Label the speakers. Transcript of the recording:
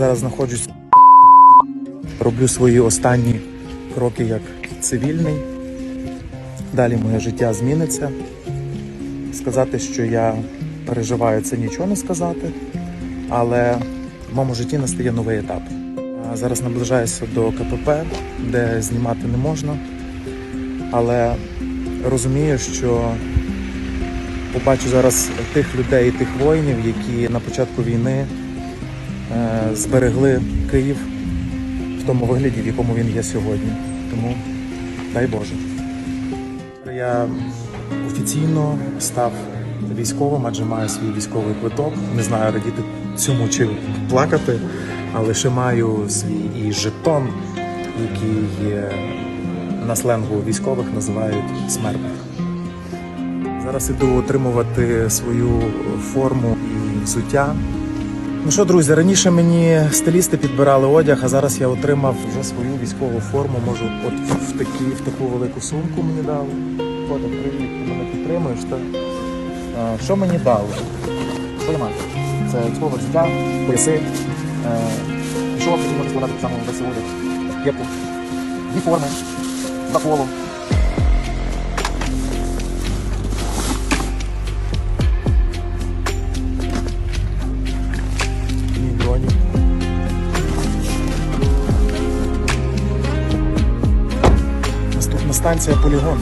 Speaker 1: Зараз знаходжусь, роблю свої останні кроки як цивільний. Далі моє життя зміниться. Сказати, що я переживаю, це нічого не сказати, але в моєму житті настає новий етап. Зараз наближаюся до КПП, де знімати не можна, але розумію, що побачу зараз тих людей, тих воїнів, які на початку війни зберегли Київ в тому вигляді, в якому він є сьогодні. Тому дай Боже. Я офіційно став військовим, адже маю свій військовий квиток. Не знаю радіти цьому чи плакати, але ще маю свій і жетон, який є на сленгу військових називають смертник. Зараз іду отримувати свою форму і взуття. Ну що, друзі, раніше мені стилісти підбирали одяг, а зараз я отримав вже свою військову форму. Можу от в, такі, в таку велику сумку мені дали. Фото, привіт, ти мене підтримуєш. Та? А, що мені дали? Що? Це військове взуття, пояси, е, що можна складати так само весь одяг, кепку, дві форми, два полу. Наступна станція полігон.